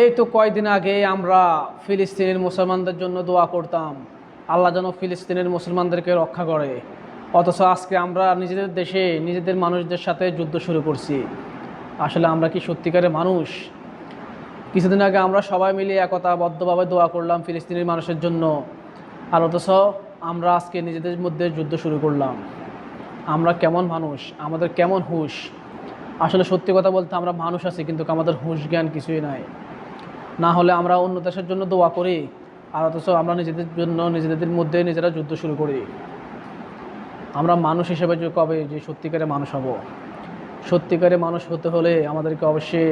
এই তো কয়দিন আগে আমরা ফিলিস্তিনের মুসলমানদের জন্য দোয়া করতাম। আল্লাহ যেন ফিলিস্তিনের মুসলমানদেরকে রক্ষা করে। অথচ আজকে আমরা নিজেদের দেশে নিজেদের মানুষদের সাথে যুদ্ধ শুরু করছি। আসলে আমরা কি সত্যিকারের মানুষ? কিছুদিন আগে আমরা সবাই মিলে একতাবদ্ধভাবে দোয়া করলাম ফিলিস্তিনের মানুষের জন্য। আর অথচ আমরা আজকে নিজেদের মধ্যে যুদ্ধ শুরু করলাম। আমরা কেমন মানুষ? আমাদের কেমন হুঁশ? আসলে সত্যি কথা বলতে আমরা মানুষ আছি, কিন্তু আমাদের হুঁশ জ্ঞান কিছুই নাই। না হলে আমরা অন্য দেশের জন্য দোয়া করি, আর অথচ আমরা নিজেদের জন্য, নিজেদের মধ্যে নিজেরা যুদ্ধ শুরু করি। আমরা মানুষ হিসেবে যে কবে যে সত্যিকারে মানুষ হব, সত্যিকারে মানুষ হতে হলে আমাদেরকে অবশ্যই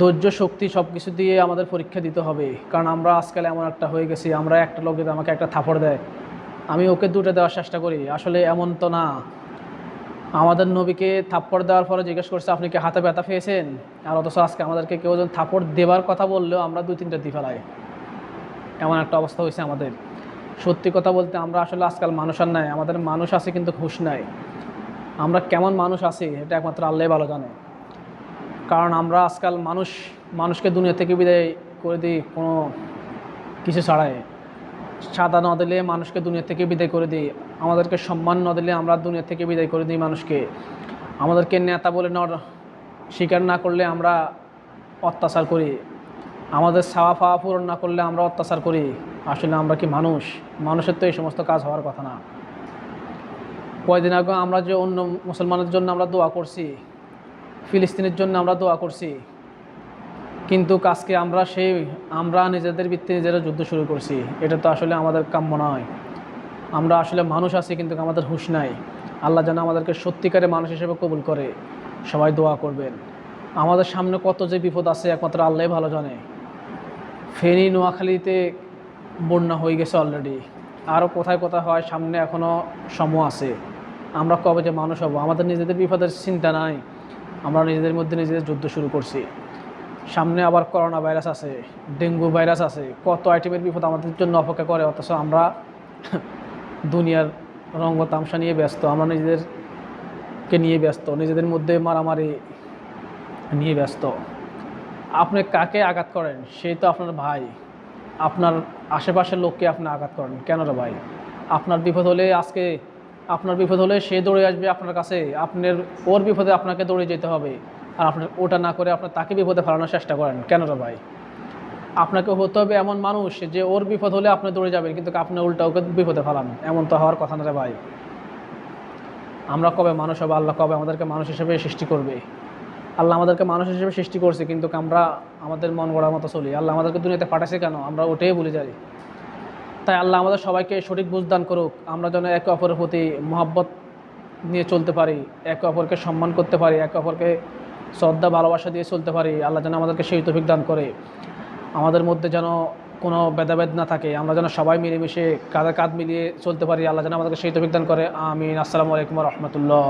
ধৈর্য, শক্তি সব কিছু দিয়ে আমাদের পরীক্ষা দিতে হবে। কারণ আমরা আজকাল এমন একটা হয়ে গেছি, আমরা একটা লোকে আমাকে একটা থাপড় দেয়, আমি ওকে দুটো দেওয়ার চেষ্টা করি। আসলে এমন তো না। আমাদের নবীকে থাপ্পড় দেওয়ার পরে জিজ্ঞেস করছে, আপনি কি হাতে ব্যথা পেয়েছেন? আর অথচ আজকে আমাদেরকে কেউ যখন থাপ্পড় দেওয়ার কথা বললেও আমরা দুই তিনটা দি ফেলাই এমন একটা অবস্থা হয়েছে আমাদের। সত্যি কথা বলতে আমরা আসলে আজকাল মানুষ আর নাই, আমাদের মানুষ আছে কিন্তু হুশ নাই। আমরা কেমন মানুষ আছি, এটা একমাত্র আল্লাহ ভালো জানে। কারণ আমরা আজকাল মানুষ, মানুষকে দুনিয়া থেকে বিদায় করে দিই কোনো কিছু ছাড়াই। সাদা না দিলে মানুষকে দুনিয়া থেকে বিদায় করে দিই। আমাদেরকে সম্মান না দিলে আমরা দুনিয়া থেকে বিদায় করে দিই মানুষকে। আমাদেরকে নেতা বলে নর স্বীকার না করলে আমরা অত্যাচার করি। আমাদের সাওয়া ফাওয়া পূরণ না করলে আমরা অত্যাচার করি। আসলে আমরা কি মানুষ? মানুষের তো এই সমস্ত কাজ হওয়ার কথা না। কয়দিন আগে আমরা যে অন্য মুসলমানের জন্য আমরা দোয়া করছি, ফিলিস্তিনের জন্য আমরা দোয়া করছি। কিন্তু কাজকে আমরা সেই, আমরা নিজেদের ভিত্তি নিজেরা যুদ্ধ শুরু করছি। এটা তো আসলে আমাদের কাম্য নয়। আমরা আসলে মানুষ আছি কিন্তু আমাদের হুঁশ নাই। আল্লাহ যেন আমাদেরকে সত্যিকারে মানুষ হিসেবে কবুল করে। সবাই দোয়া করবেন। আমাদের সামনে কত যে বিপদ আছে, একমাত্র আল্লাহ ভালো জানে। ফেনী, নোয়াখালীতে বন্যা হয়ে গেছে অলরেডি আরও কোথায় কোথায় হয়, সামনে এখনও সময় আছে। আমরা কবে যে মানুষ হব? আমাদের নিজেদের বিপদের চিন্তা নাই। আমরা নিজেদের মধ্যে নিজেদের যুদ্ধ শুরু করছি। সামনে আবার করোনা ভাইরাস আছে, ডেঙ্গু ভাইরাস আছে। কত আইটেমের বিপদ আমাদের জন্য অপেক্ষা করে, অথচ আমরা দুনিয়ার রঙ্গ তামসা নিয়ে ব্যস্ত, আমরা নিজেদেরকে নিয়ে ব্যস্ত, নিজেদের মধ্যে মারামারি নিয়ে ব্যস্ত। আপনি কাকে আঘাত করেন? সেই তো আপনার ভাই। আপনার আশেপাশের লোককে আপনি আঘাত করেন। কেন রে ভাই? আপনার বিপদ হলে আজকে, আপনার বিপদ হলে সে দৌড়ে আসবে আপনার কাছে। আপনার, ওর বিপদে আপনাকে দৌড়ে যেতে হবে। আর আপনার ওটা না করে আপনার তাকে বিপদে ফেলানোর চেষ্টা করেন। কেন রে ভাই? আপনাকে হতে হবে এমন মানুষ যে ওর বিপদ হলে আপনি দৌড়ে যাবেন, কিন্তু আপনি উল্টা ওকে বিপদে ফেলান এমন তো হওয়ার কথা না রে ভাই। আমরা কবে মানুষ হবে? আল্লাহ কবে আমাদেরকে মানুষ হিসেবে সৃষ্টি করবে? আল্লাহ আমাদেরকে মানুষ হিসেবে সৃষ্টি করছে, কিন্তু আমরা আমাদের মন গড়ার মতো চলি। আল্লাহ আমাদেরকে দুনিয়াতে পাঠাছে কেন? আমরা ওটাই ভুলে যাই। তাই আল্লাহ আমাদের সবাইকে সঠিক বুঝদান করুক। আমরা যেন একে অপরের প্রতি মহাব্বত নিয়ে চলতে পারি, একে অপরকে সম্মান করতে পারি, একে অপরকে শ্রদ্ধা, ভালোবাসা দিয়ে চলতে পারি। আল্লাহ যেন আমাদেরকে সেই তফিক দান করে। আমাদের মধ্যে যেন কোনো ভেদাভেদ না থাকে, আমরা যেন সবাই মিলেমিশে কাঁধে কাঁধ মিলিয়ে চলতে পারি, আল্লাহ যেন আমাদেরকে সেই তফিক দান করে, আমিন। আসসালামু আলাইকুম রহমতুল্লাহ।